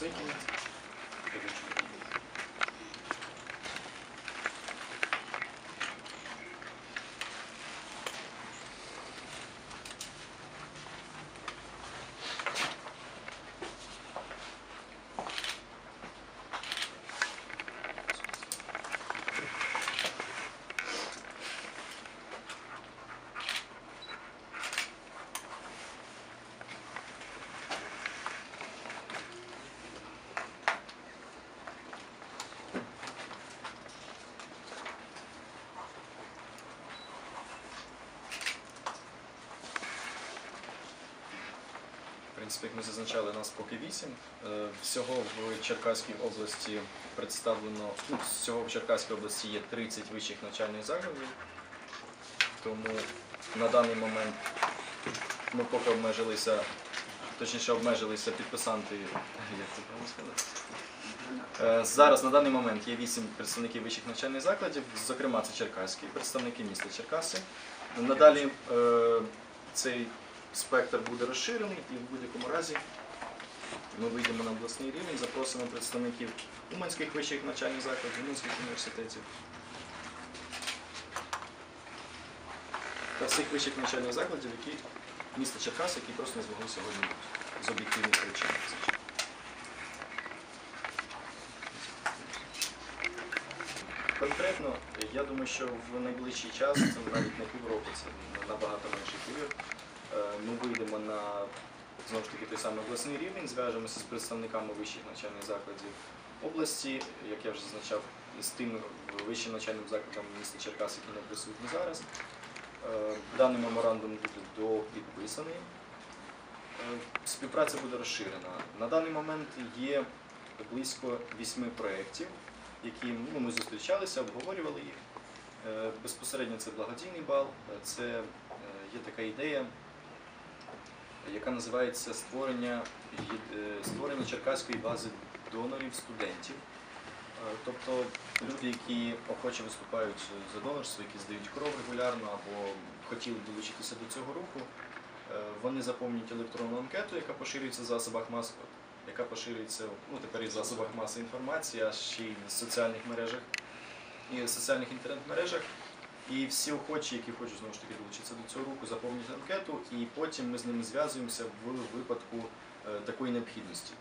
Sem 500. Принципі, як ми зазначали, нас поки 8. Е, Всього в Черкаській області представлено, ну, всього в Черкаській області є 30 вищих навчальних закладів. Тому на даний момент ми поки обмежилися, точніше обмежилися підписанти, як це правильно сказати? Е, Зараз на даний момент є 8 представників вищих навчальних закладів, зокрема це Черкаський, представники міста Черкаси. Надалі е, цей спектр буде розширений і в будь-якому разі ми вийдемо на обласний рівень, запросимо представників Уманських вищих навчальних закладів, Уманських університетів та всіх вищих навчальних закладів, які міста Черкас, які просто не змогли сьогодні з об'єктивних причин. Конкретно, я думаю, що в найближчий час, це навіть не півроку, це набагато менший період, е, ми вийдемо на знову ж таки той самий обласний рівень, зв'яжемося з представниками вищих навчальних закладів області, як я вже зазначав, з тими вищим навчальним закладом міста Черкас, які не присутні зараз. Е, Даний меморандум буде допідписаний. Е, Співпраця буде розширена. На даний момент є близько вісьми проєктів, які ну, ми зустрічалися, обговорювали їх. Е, Безпосередньо це благодійний бал, це є така ідея, яка називається створення, е, створення черкаської бази донорів студентів. Е, Тобто люди, які охоче виступають за донорство, які здають кров регулярно або хотіли долучитися до цього руху, е, вони заповнюють електронну анкету, яка поширюється в засобах мас, яка поширюється ну, тепер і в засобах маси інформації, а ще й в соціальних мережах і в соціальних інтернет-мережах. І всі охочі, які хочуть знову ж таки долучитися до цього руху, заповнюють анкету, і потім ми з ними зв'язуємося в випадку е, такої необхідності.